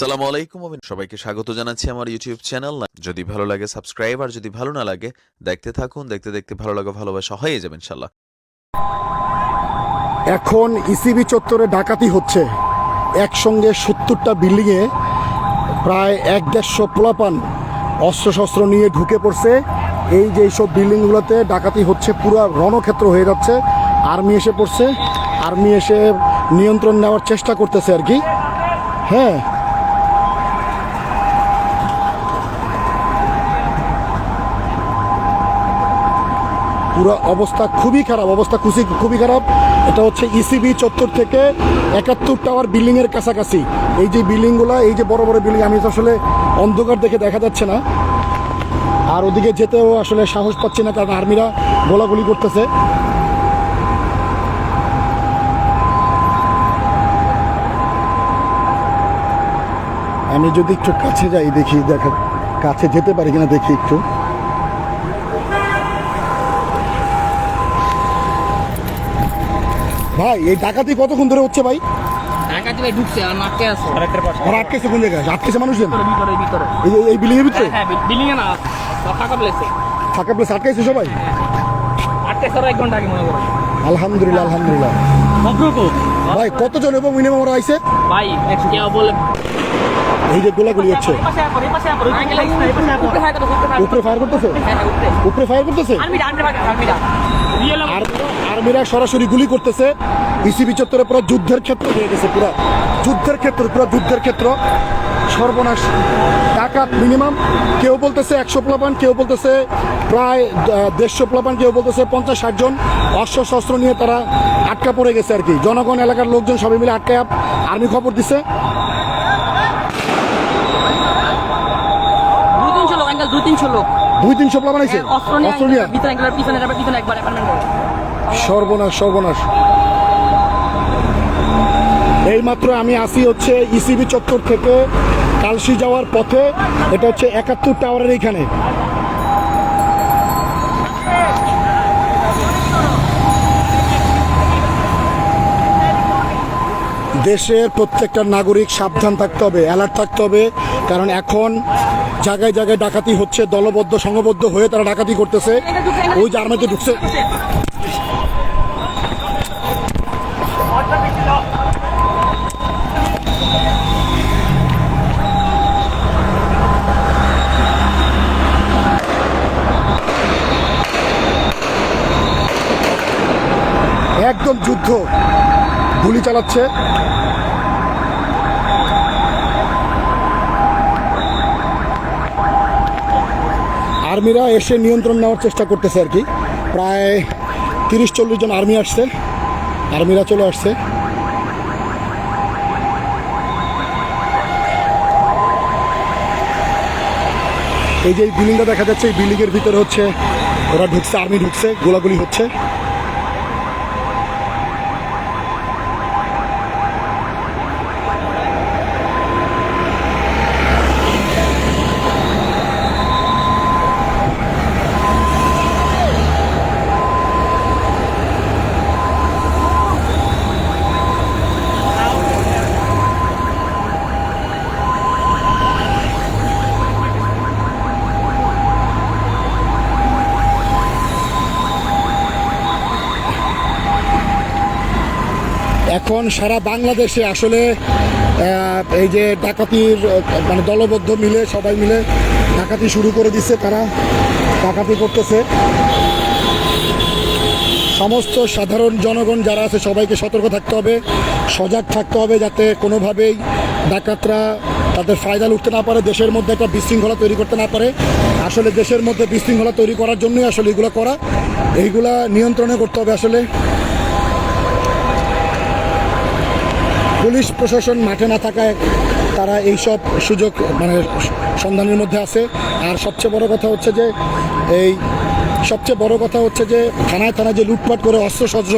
সালামু আলাইকুম আমি সবাইকে স্বাগত জানাচ্ছি আমার ইউটিউব চ্যানেল যদি ভালো লাগে সাবস্ক্রাইব আর যদি ভালো না লাগে, দেখতে থাকুন, দেখতে দেখতে ভালো লাগা, ভালোবাসা হয়ে যাবে ইনশাল্লাহ এখন ইসিবি চত্বরে ডাকাতি হচ্ছে। একসঙ্গে সত্তরটা বিল্ডিংয়ে প্রায় এক দেড়শো পোলাপান অস্ত্রশস্ত্র নিয়ে ঢুকে পড়ছে। এই যে এইসব বিল্ডিংগুলোতে ডাকাতি হচ্ছে, পুরো রণক্ষেত্র হয়ে যাচ্ছে। আর্মি এসে পড়ছে। আর্মি এসে নিয়ন্ত্রণ নেওয়ার চেষ্টা করতেছে আর কি। হ্যাঁ পুরো অবস্থা খুবই খারাপ, অবস্থা খুশি, খুবই খারাপ। এটা হচ্ছে ইসিবি চত্বর থেকে একাত্তর টাওয়ার বিল্ডিংয়ের কাছাকাছি। এই যে বিল্ডিংগুলো এই যে বড় বড় বিল্ডিং আমি তো আসলে অন্ধকার দেখে দেখা যাচ্ছে না। আর ওদিকে যেতেও আসলে সাহস পাচ্ছি না, কারণ আর্মিরা গোলাগুলি করতেছে। আমি যদি একটু কাছে যাই দেখি, দেখা কাছে যেতে পারি কিনা দেখি একটু। ভাই এই ডাকাতি কতক্ষণ ধরে হচ্ছে ভাই? ঢুকছে আর মাঠে আছে। আর আটকেছে কোন জায়গায়? আটকেছে মানুষজন? ভিতরে ভিতরে এই যে এই বিল্ডিং এর ভিতরে? হ্যাঁ বিল্ডিং এ না ফাঁকা প্লেসে থাকা প্লেস আটকাইছে সবাই? আটকে স্যার এক ঘণ্টা আগে মনে করো। আলহামদুলিল্লাহ আলহামদুলিল্লাহ। ভাই কতজন এবং মিনিমাম ওরা আইছে? ভাই কেউ বলে এই যে গোলাগুলি হচ্ছে। উপরে ফায়ার করতে উপরে ফায়ার করতেছে? হ্যাঁ উপরে। উপরে ফায়ার করতেছে? আর আর্মিরা সরাসরি গুলি করতেছে। ইসিবি চত্বরে পুরো যুদ্ধের ক্ষেত্র হয়ে গেছে পুরো। যুদ্ধের ক্ষেত্র পুরো যুদ্ধের ক্ষেত্র। সর্বনাশ। ডাকাত মিনিমাম। কেউ বলতেছে একশো প্লাবান কেউ বলতেছে প্রায় দেড়শো প্লাবান কেউ বলতেছে পঞ্চাশ ষাট জন। অস্ত্র শস্ত্র নিয়ে তারা আটকা পড়ে গেছে আর কি। জনগণ এলাকার লোকজন সবাই মিলে আটকায় আর্মি খবর দিছে। দুই তিনশো লোক দুই তিনশো প্লাবান আছে অস্ত্র নিয়ে অস্ত্র একবার পিছনে একবার অ্যাপার্টমেন্ট সর্বনাশ সর্বনাশ। এইমাত্র আমি আসি হচ্ছে ইসিবি চত্বর থেকে, কালসি যাওয়ার পথে। এটা হচ্ছে একাত্তর টাওয়ারের এইখানে। দেশের প্রত্যেকটা নাগরিক সাবধান থাকতে হবে অ্যালার্ট থাকতে হবে, কারণ এখন জায়গায় জায়গায় ডাকাতি হচ্ছে, দলবদ্ধ, সংঘবদ্ধ হয়ে তারা ডাকাতি করতেছে। ওই আর্মিতে ঢুকছে। একদম যুদ্ধ। গুলি চালাচ্ছে। আর্মিরা এসে নিয়ন্ত্রণ নেওয়ার চেষ্টা করতেছে আর কি। প্রায় তিরিশ, চল্লিশ জন আর্মি আসছে। আর্মিরা চলে আসছে। এই যে এই বিল্ডিংটা দেখা যাচ্ছে, এই বিল্ডিংয়ের ভিতরে হচ্ছে ওরা ঢুকছে, আর্মি ঢুকছে, গোলাগুলি হচ্ছে। এখন সারা বাংলাদেশে আসলে এই যে ডাকাতির মানে দলবদ্ধ মিলে সবাই মিলে ডাকাতি শুরু করে দিচ্ছে, তারা ডাকাতি করতেছে। সমস্ত সাধারণ জনগণ যারা আছে, সবাইকে সতর্ক থাকতে হবে, সজাগ থাকতে হবে, যাতে কোনোভাবেই ডাকাতরা তাদের ফায়দা লুটতে না পারে, দেশের মধ্যে একটা বিশৃঙ্খলা তৈরি করতে না পারে। আসলে দেশের মধ্যে বিশৃঙ্খলা তৈরি করার জন্যই আসলে এগুলো করা, এইগুলা নিয়ন্ত্রণে করতে হবে আসলে। পুলিশ প্রশাসন মাঠে না থাকায় তারা এই সব সুযোগ মানে সন্ধানের মধ্যে আছে। আর সবচেয়ে বড় কথা হচ্ছে যে, এই সবচেয়ে বড় কথা হচ্ছে যে, থানায় থানায় যে লুটপাট করে অস্ত্র সজ্র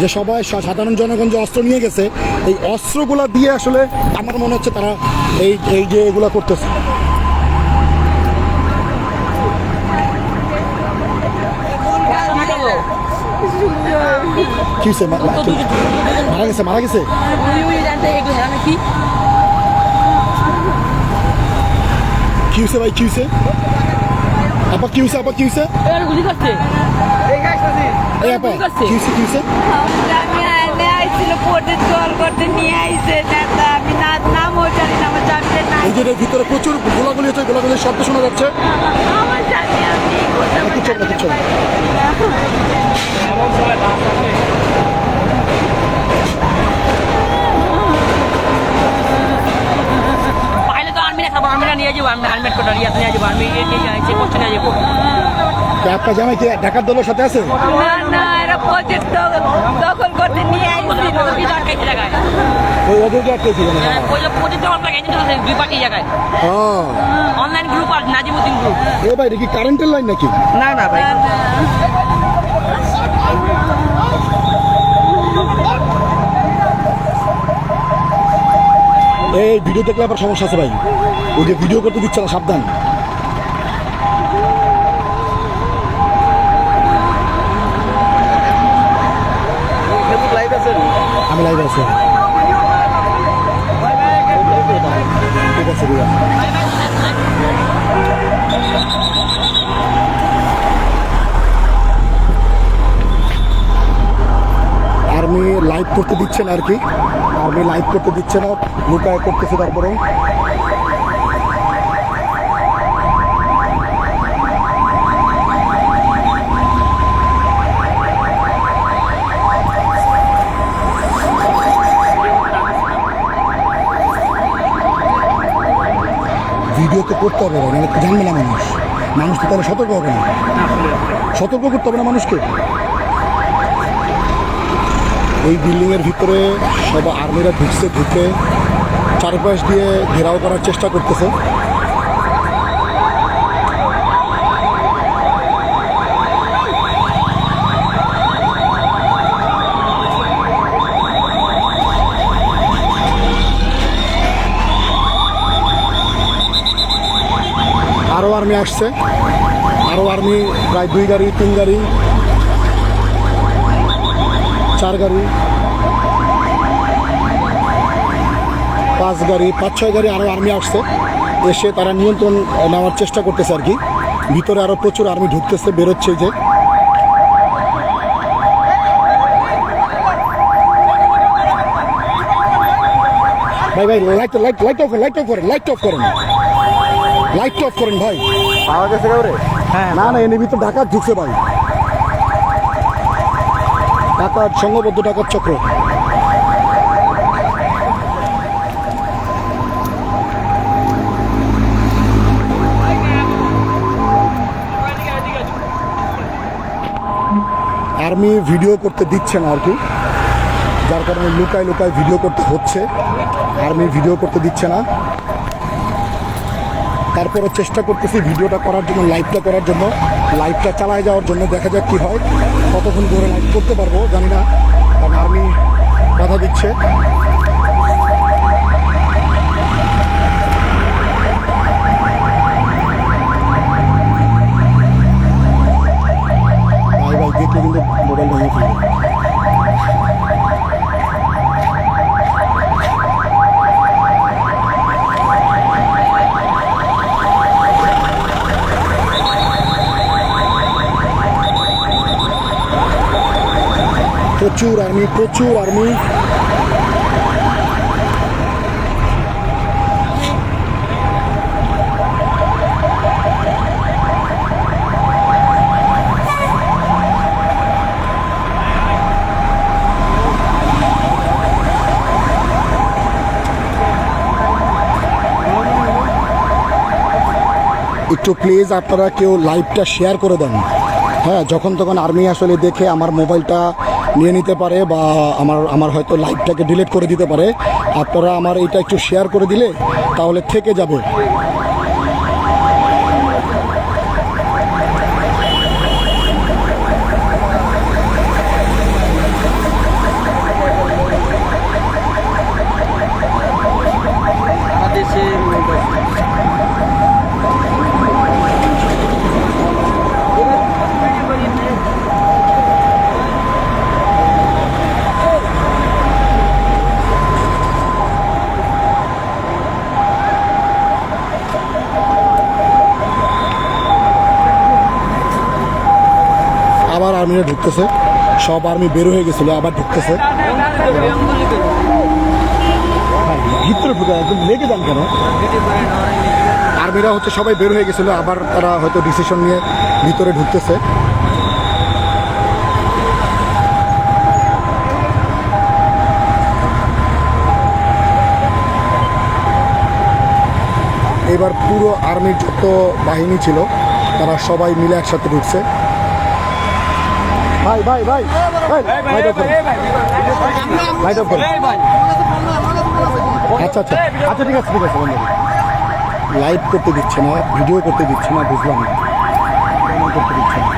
যে সবাই সাধারণ জনগণ যে অস্ত্র নিয়ে গেছে, এই অস্ত্রগুলো দিয়ে আসলে আমার মনে হচ্ছে তারা এই এই যে এগুলো করতেছে। কি হয়েছে? মারা গেছে মারা গেছে? কি হয়েছে ভাই কি হয়েছে আপা কি হয়েছে আপা কি হয়েছে গুলি করছে এই আপা কি হয়েছে কি হয়েছে আইছিল পোটে জল করতে নিয়ে আইছে নেতা আমি না নামও জানি না আমার জানতে নাই এই যে ভিতরে প্রচুর গোলাগুলি হচ্ছে গোলাগুলির শব্দ শোনা যাচ্ছে। আমার জানি আমি কোথাও কিচ্ছু না, কিচ্ছু যাব আপনার জামাই কি ঢাকার দলের সাথে আছে? না না এরা পোটে দখল করতে নিয়ে আইছিল দুই জায়গায় জায়গায় ওই ওদেরকে আটকেছিল না ওই যে প্রতিটা আপনার এজেন্ট দুই পার্টি জায়গায়। হ্যাঁ। অনলাইন গ্রুপ আর নাজিমুদ্দিন গ্রুপ এ ভাই কি কারেন্টের লাইন নাকি? না না ভাই। এই ভিডিও দেখলে আবার সমস্যা আছে ভাই। ওই যে ভিডিও করতে দিচ্ছে না সাবধান। আমি লাইভ আছি। ঠিক আছে ঠিক আছে আর্মি লাইভ করতে দিচ্ছে না আর কি। আর্মি লাইভ করতে দিচ্ছে না, লুকায় করতেছে তারপরে। করতে হবে মানে জানবে না মানুষ। মানুষ তো তাহলে সতর্ক হবে না। সতর্ক করতে হবে না মানুষকে। এই বিল্ডিংয়ের ভিতরে সব আর্মিরা ঢুকছে, ঢুকে চারপাশ দিয়ে ঘেরাও করার চেষ্টা করতেছে আরও আর্মি আসছে। আরও আর্মি প্রায় দুই গাড়ি, তিন গাড়ি, চার গাড়ি, পাঁচ গাড়ি, পাঁচ, ছয় গাড়ি আরও আর্মি আসছে। এসে তারা নিয়ন্ত্রণ নেওয়ার চেষ্টা করতেছে আর কি। ভিতরে আরও প্রচুর আর্মি ঢুকতেছে, বেরোচ্ছে যে। ভাই ভাই light light light off light off করেন লাইট অফ করেন। লাইট অফ করেন ভাই। পাওয়া গেছে হ্যাঁ না না এনে ভিতর ঢাকা ঢুকছে ভাই। ডাকাত সংঘবদ্ধ ডাকাত চক্র। আর্মি ভিডিও করতে দিচ্ছে না আর কি। যার কারণে লুকায় লুকায় ভিডিও করতে হচ্ছে। আর্মি ভিডিও করতে দিচ্ছে না। তারপরে চেষ্টা করতেছি ভিডিওটা করার জন্য লাইভটা করার জন্য। লাইভটা চালায় যাওয়ার জন্য দেখা যাক কি হয়। কতক্ষণ ধরে লাইভ করতে পারব জানি না। কারণ আর্মি বাধা দিচ্ছে ভাই ভাই দেখলে কিন্তু মোবাইল ভেঙে ফেলবে প্রচুর আর্মি প্রচুর আর্মি একটু প্লিজ আপনারা কেউ লাইভটা শেয়ার করে দেন। হ্যাঁ যখন তখন আর্মি আসলে দেখে আমার মোবাইলটা নিয়ে নিতে পারে বা আমার আমার হয়তো লাইভটাকে ডিলিট করে দিতে পারে। আপনারা আমার এটা একটু শেয়ার করে দিলে তাহলে থেকে যাবে। ঢুকতেছে। সব আর্মি বের হয়ে গেছিল, আবার ঢুকতেছে। ভিতরে ঢুকে একদম লেগে যান কেন? আর্মিরা হচ্ছে সবাই বের হয়ে গেছিল, আবার তারা হয়তো ডিসিশন নিয়ে ভিতরে ঢুকতেছে। এবার পুরো আর্মির যত বাহিনী ছিল, তারা সবাই মিলে একসাথে ঢুকছে। ভাই ভাই ভাই। ভাই, ভাই ভাই ভাই। ভাই ভাই ভাই ভাই। আচ্ছা আচ্ছা। আচ্ছা ঠিক আছে ঠিক আছে বন্ধু। লাইভ করতে দিচ্ছে না ভিডিও করতে দিচ্ছে না বুঝলাম না। করতে দিচ্ছে না।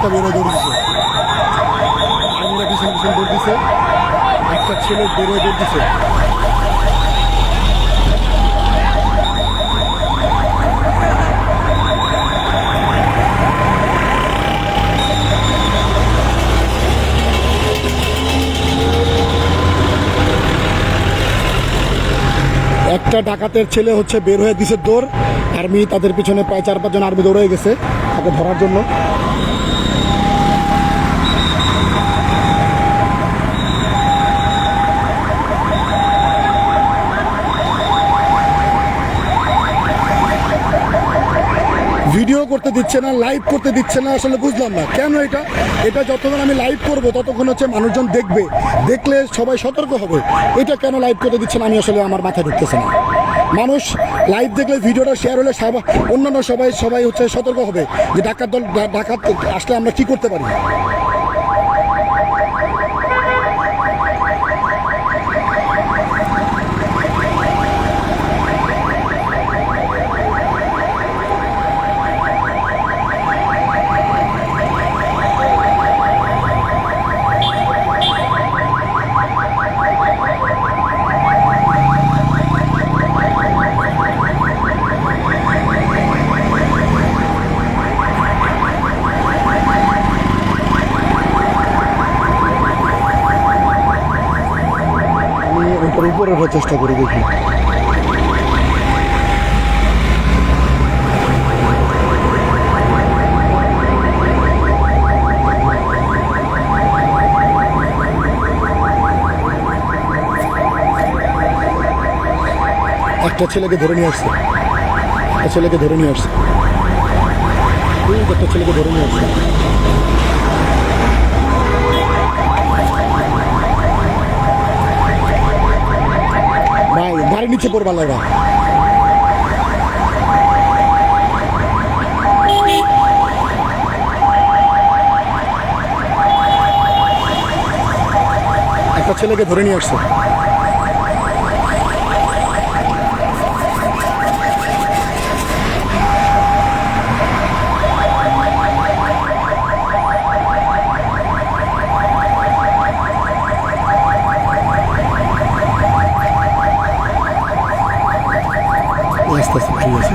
একটা বেরো দৌড় দিছে। আর্মিরা পিছন পিছন দৌড় দিছে। একটা ছেলে বেরো দৌড় দিছে। একটা ডাকাতের ছেলে হচ্ছে বের হয়ে দিছে দৌড়। আর্মি তাদের পিছনে প্রায় চার পাঁচজন আর্মি দৌড়ে গেছে তাকে ধরার জন্য ভিডিও করতে দিচ্ছে না লাইভ করতে দিচ্ছে না, আসলে বুঝলাম না। কেন এটা? এটা যতক্ষণ আমি লাইভ করব, ততক্ষণ হচ্ছে মানুষজন দেখবে। দেখলে সবাই সতর্ক হবে। এটা কেন লাইভ করতে দিচ্ছে না, আমি আসলে আমার মাথায় ঢুকতেছে না। মানুষ লাইভ দেখলে ভিডিওটা শেয়ার হলে সবাই অন্যান্য সবাই সবাই হচ্ছে সতর্ক হবে। যে ডাকাত দল ডাকাত আসলে আমরা কি করতে পারি? চেষ্টা করি দেখি। একটা ছেলেকে ধরে নিয়ে আসছে। একটা ছেলেকে ধরে নিয়ে আসছে। একটা ছেলেকে ধরে নিয়ে আসছে। গাড়ি নিচে পড়বার লাগা। একটা ছেলেকে ধরে নিয়ে আসছে আস্তে আস্তে ঠিক আছে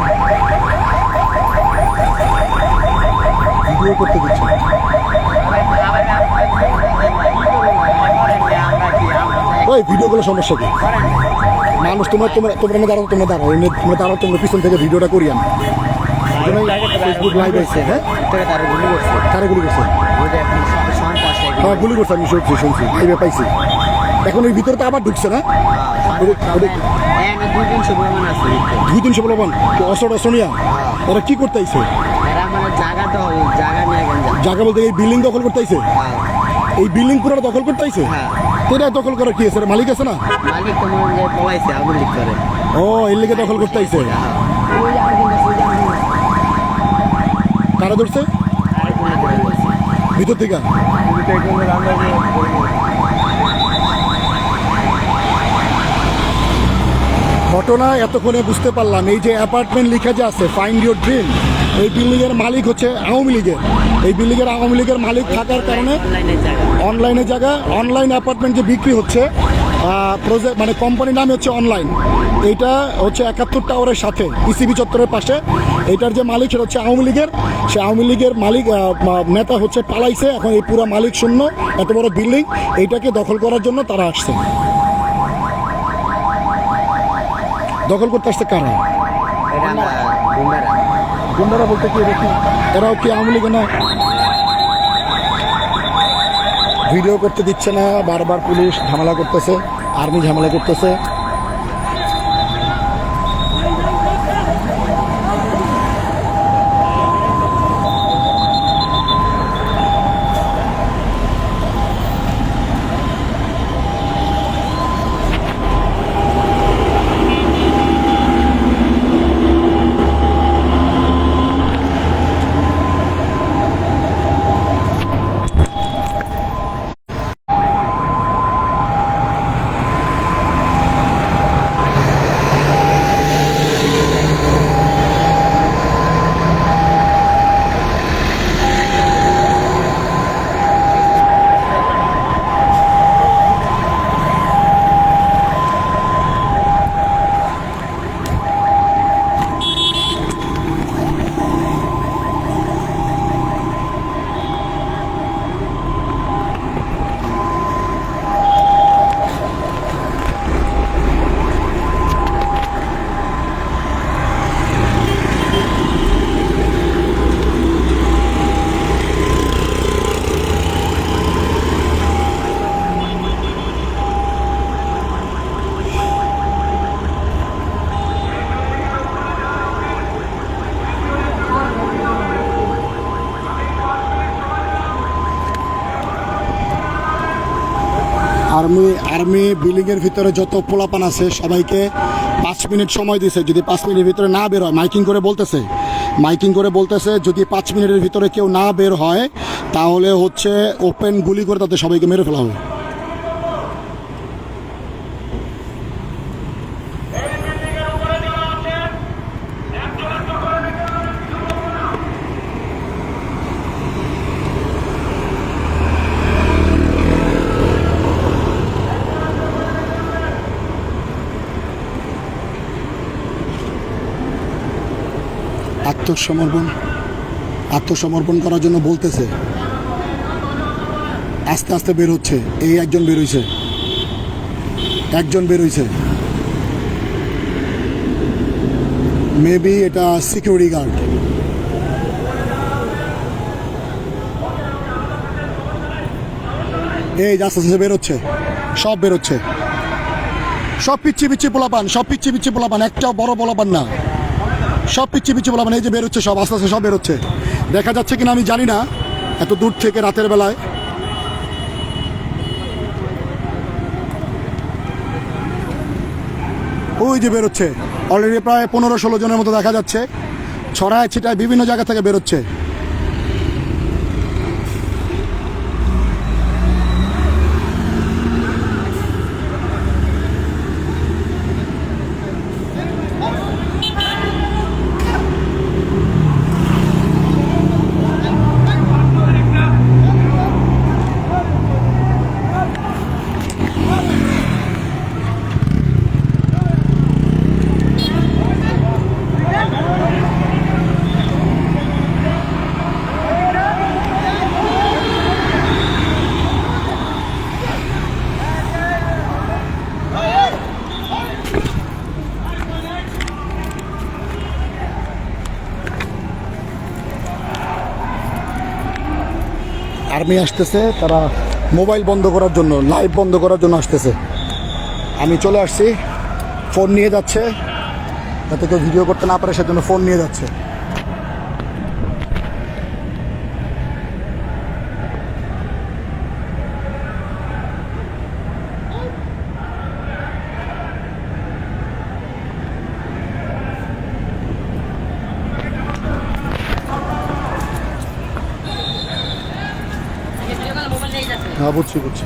ভিডিও করতে দিচ্ছে। ওই ভিডিওগুলো সমস্যা কি? মানুষ তোমার তোমরা তোমরা না দাঁড়াও তোমরা দাঁড়াও এমনি তোমরা দাঁড়াও তোমরা পিছন থেকে ভিডিওটা করি আমি। ফেসবুক লাইভ আছে হ্যাঁ? কারে গুলি করছে? হ্যাঁ গুলি করছে আমি শুনছি শুনছি লাইভে পাইছি। এখন ওই ভিতরে তো আবার ঢুকছে না? ওদের- ওদের- দুই তিনশো বলবান অসর অসনিয়া ওরা কি করতে আইছে? জায়গা বলতে এই বিল্ডিং দখল করতে আইছে? এই বিল্ডিং পুরো দখল করতে আইছে? হ্যাঁ। তো দখল করা কি আছে? মালিক আছে না? মালিক তো মনে হয় পলাইছে আগুন লিক করে। ও এর লেগে দখল করতে আইছে? কারা ধরছে? ভিতর থেকে? ঘটনা এতক্ষণে বুঝতে পারলাম। এই যে অ্যাপার্টমেন্ট লিখা যে আছে ফাইন্ড ইউর ড্রিম এই বিল্ডিংয়ের মালিক হচ্ছে আওয়ামী লীগের। এই বিল্ডিংয়ের আওয়ামী লীগের মালিক থাকার কারণে অনলাইনে জায়গা অনলাইন অ্যাপার্টমেন্ট যে বিক্রি হচ্ছে প্রজেক্ট মানে কোম্পানির নাম হচ্ছে অনলাইন এইটা হচ্ছে একাত্তর টাওয়ারের সাথে ইসিবি চত্বরের পাশে। এটার যে মালিক সেটা হচ্ছে আওয়ামী লীগের। সে আওয়ামী লীগের মালিক নেতা হচ্ছে পালাইছে। এখন এই পুরো মালিক শূন্য এত বড় বিল্ডিং এইটাকে দখল করার জন্য তারা আসছে। দখল করতে আসছে কারা? গুন্ডারা বলতে কি দেখি এরাও কি আওয়ামী লীগ না? ভিডিও করতে দিচ্ছে না, বারবার পুলিশ ঝামেলা করতেছে, আর্মি ঝামেলা করতেছে। আর্মি বিল্ডিংয়ের ভিতরে যত পোলাপান আছে, সবাইকে পাঁচ মিনিট সময় দিছে। যদি পাঁচ মিনিটের ভিতরে না বের হয়, মাইকিং করে বলতেছে। মাইকিং করে বলতেছে, যদি পাঁচ মিনিটের ভিতরে কেউ না বের হয়, তাহলে হচ্ছে ওপেন গুলি করে তাদের সবাইকে মেরে ফেলা হবে। আত্মসমর্পণ আত্মসমর্পণ করার জন্য বলতেছে। আস্তে আস্তে বের হচ্ছে। এই একজন বেরোইছে একজন বেরোইছে মেবি এটা সিকিউরিটি গার্ড এই আস্তে আস্তে বেরোচ্ছে সব বেরোচ্ছে সব পিচ্ছি পিচ্ছি পোলাপান, সব পিচ্ছি পিচ্ছি পোলাপান একটাও বড় পোলাপান না। সব পিচ্ছি পিচ্ছি বলা মানে এই যে বেরোচ্ছে সব, আস্তে আস্তে সব বেরোচ্ছে দেখা যাচ্ছে কিনা আমি জানি না, এত দূর থেকে রাতের বেলায়। ওই যে বেরোচ্ছে অলরেডি প্রায় পনেরো ষোলো জনের মতো দেখা যাচ্ছে। ছড়ায় ছিটায় বিভিন্ন জায়গা থেকে বেরোচ্ছে আর্মি আসতেছে, তারা মোবাইল বন্ধ করার জন্য, লাইভ বন্ধ করার জন্য আসতেছে। আমি চলে আসছি, ফোন নিয়ে যাচ্ছে, যাতে কেউ ভিডিও করতে না পারে, সেজন্য ফোন নিয়ে যাচ্ছে। হ্যাঁ বুঝছি। বুঝছি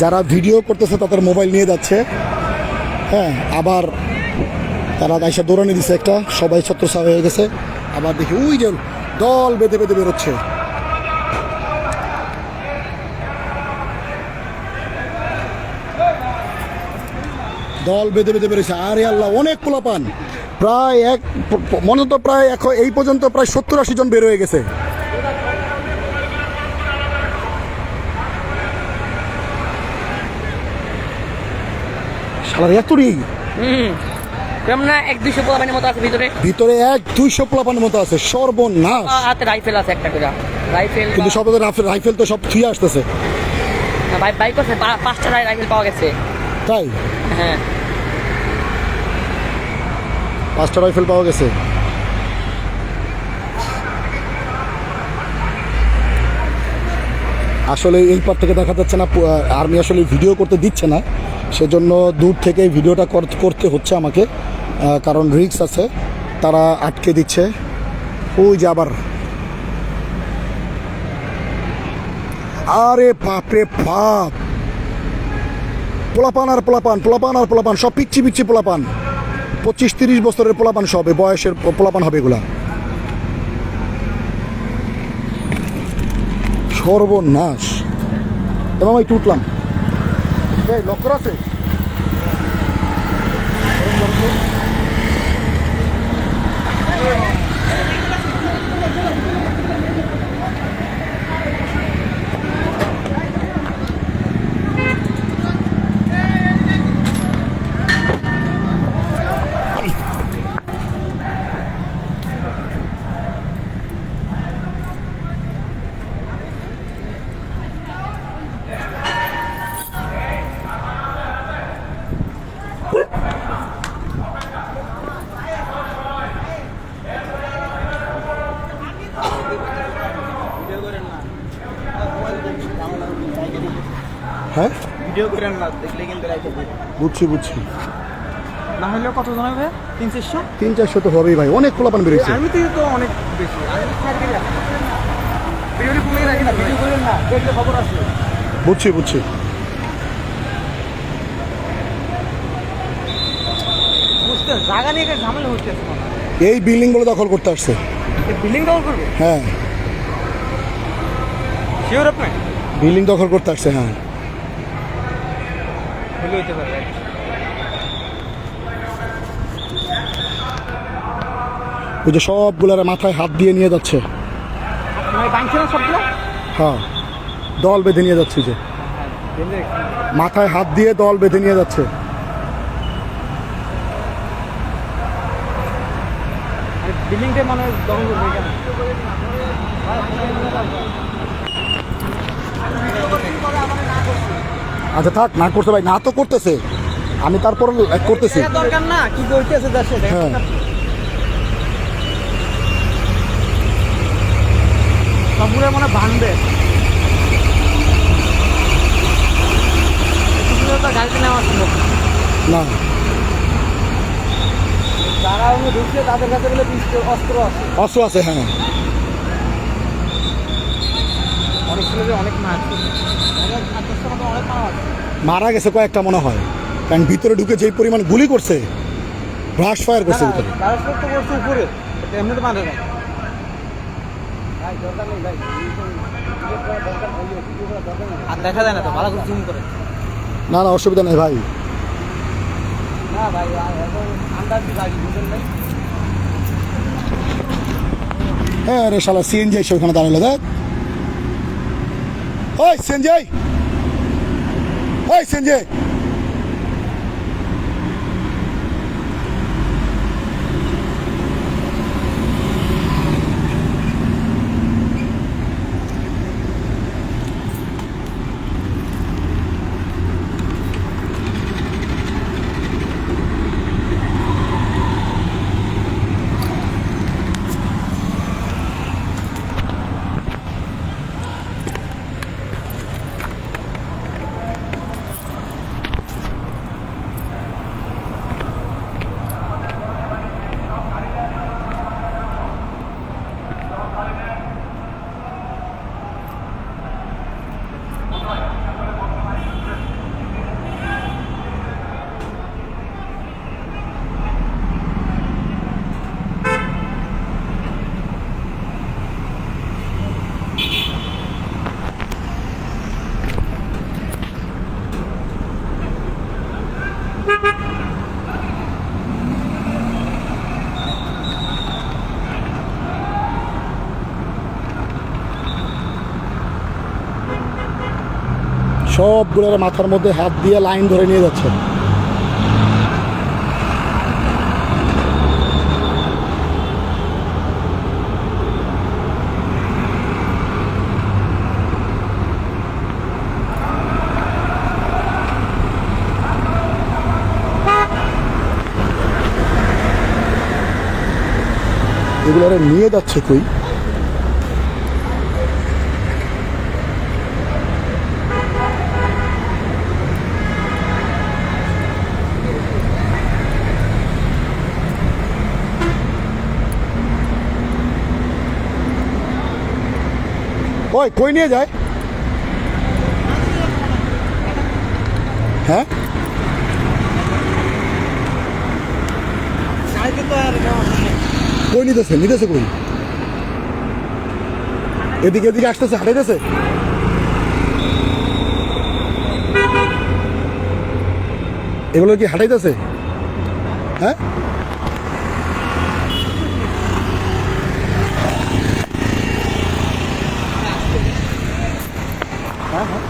যারা ভিডিও করতেছে, তাদের মোবাইল নিয়ে যাচ্ছে। হ্যাঁ আবার তারা আইসা দৌড়ানি দিছে একটা, সবাই ছত্রসা হয়ে গেছে। আবার দেখি, ওই যে দল বেঁধে বেঁধে বেরোচ্ছে। দল বেঁধে বেঁধে বেরোচ্ছে আরে আল্লাহ অনেক পোলাপান। প্রায় এক মনে তো প্রায় এখন এই পর্যন্ত প্রায় সত্তর আশি জন বের হয়ে গেছে। হুম। না এক দুইশো পোলাপানের মতো আছে ভিতরে। ভিতরে এক দুইশো পোলাপানের মতো আছে সর্বনাশ। হাতে রাইফেল আছে একটা করে। রাইফেল কিন্তু সব রাইফেল তো সব থুয়ে আসতেছে। বাইক আছে পাঁচটা রাইফেল পাওয়া গেছে। তাই? হ্যাঁ। পাঁচটা রাইফেল পাওয়া গেছে। আসলে এই পার থেকে দেখা যাচ্ছে না আর্মি আসলে ভিডিও করতে দিচ্ছে না। সেজন্য দূর থেকে ভিডিওটা কর- করতে হচ্ছে আমাকে কারণ রিক্স আছে। তারা আটকে দিচ্ছে। ওই যে আবার। আরে বাপরে বাপ! পোলাপান আর পোলাপান পোলাপান আর পোলাপান, সব পিচ্ছি পিচ্ছি পোলাপান। পঁচিশ তিরিশ বছরের পোলাপান সব বয়সের পোলাপান হবে এগুলা। সর্বনাশ। এবং আমি একটু উঠলাম। লক্ষ্য আছে হ্যাঁ ভিডিও করেন না দেখলে কিন্তু রাইতে বুঝছি বুঝছি। না হলেও কত জন হবে? তিন চারশো? তিন চারশো তো হবেই ভাই অনেক পোলাপান বেরিয়েছে থেকে তো অনেক বেশি। দেখলে বুঝছি বুঝছি। বুঝতে জায়গা নিয়ে ঝামেলা হচ্ছে এই বিল্ডিংগুলো দখল করতে আসছে। বিল্ডিং কভার করবে? হ্যাঁ। শিওর আপনি? বিল্ডিং দখল করতে আসছে হ্যাঁ। হলে হইতে পারে। ওই যে সবগুলার মাথায় হাত দিয়ে নিয়ে যাচ্ছে। হ্যাঁ দল বেঁধে নিয়ে যাচ্ছে যে। মাথায় হাত দিয়ে দল বেঁধে নিয়ে যাচ্ছে। বিল্ডিংটা মানে দখল করবে কেন আচ্ছা থাক না করতে ভাই না তো করতেছে। আমি তারপর করতেছি। দরকার না কি করতেছে হ্যাঁ। সবগুলো মানে ভাঙবে। গাড়িতে নেওয়া সম্ভব না। না। যারা ঢুকছে তাদের কাছে অস্ত্র আছে। অস্ত্র আছে হ্যাঁ। অনেক ছেলে অনেক মাছ অনেক মারা গেছে কয়েকটা মনে হয়। কারণ ভিতরে ঢুকে যেই পরিমাণ গুলি করছে ব্রাশ ফায়ার করছে ভিতরে। না আর দেখা যায় না তো ভালো করে জুম করে। না না অসুবিধা নেই ভাই। না ভাই আন্দাজ গাড়ি বুঝলেন ভাই হ্যাঁ রে শালা সিএনজি এসে ওখানে দাঁড়াল দেখ। ওই সিএনজি ওই সিএনজি সবগুলোর মাথার মধ্যে হাত দিয়ে লাইন ধরে নিয়ে যাচ্ছে। এগুলো নিয়ে যাচ্ছে কই ওই কই নিয়ে যায়? হ্যাঁ? কই নিতেছে? নিতেছে কই? এদিকে এদিকে আসতেছে হাঁটাইতেছে? এগুলো কি হাঁটাইতেছে? হ্যাঁ হ্যাঁ হ্যাঁ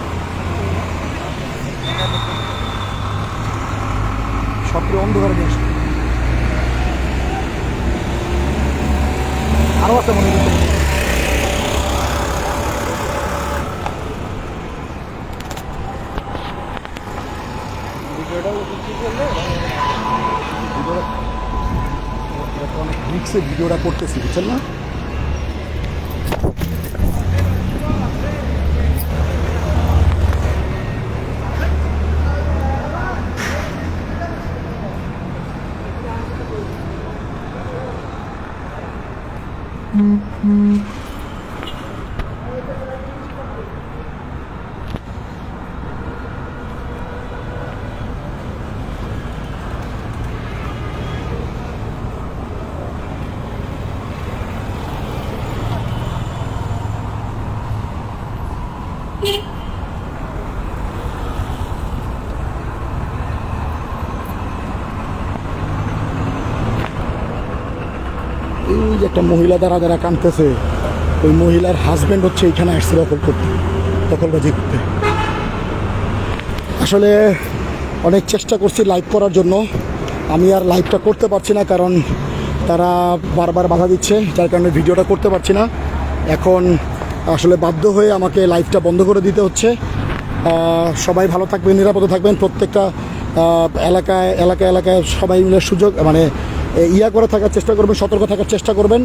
সবগুলো অন্ধকারে নিয়ে আসছে আরও আছে মনে হয় অনেক রিক্সে ভিডিওটা করতেছি বুঝছেন না এই যে একটা মহিলা দ্বারা যারা কাঁদতেছে, ওই মহিলার হাজব্যান্ড হচ্ছে এখানে আসছে দখল করতে দখলবাজি করতে। আসলে অনেক চেষ্টা করছি লাইভ করার জন্য। আমি আর লাইভটা করতে পারছি না, কারণ তারা বারবার বাধা দিচ্ছে, যার কারণে ভিডিওটা করতে পারছি না। এখন আসলে বাধ্য হয়ে আমাকে লাইভটা বন্ধ করে দিতে হচ্ছে। সবাই ভালো থাকবেন, নিরাপদে থাকবেন। প্রত্যেকটা এলাকায় এলাকায় এলাকায় সবাই মিলে সুযোগ মানে ইয়া করে থাকার চেষ্টা করবেন সতর্ক থাকার চেষ্টা করবেন।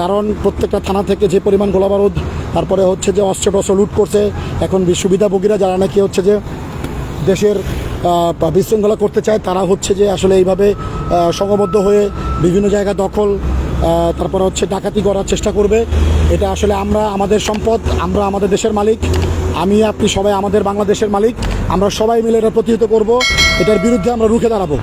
কারণ প্রত্যেকটা থানা থেকে যে পরিমাণ গোলাবারুদ তারপরে হচ্ছে যে অস্ত্র টস্ত্র লুট করছে এখন সুবিধাভোগীরা যারা নাকি হচ্ছে যে দেশের বিশৃঙ্খলা করতে চায় তারা হচ্ছে যে আসলে এইভাবে আহ, সংঘবদ্ধ হয়ে বিভিন্ন জায়গা দখল তারপরে হচ্ছে ডাকাতি করার চেষ্টা করবে। এটা আসলে আমরা আমাদের সম্পদ আমরা আমাদের দেশের মালিক আমি আপনি সবাই আমাদের বাংলাদেশের মালিক আমরা সবাই মিলে এটা প্রতিহত করব এটার বিরুদ্ধে আমরা রুখে দাঁড়াবো।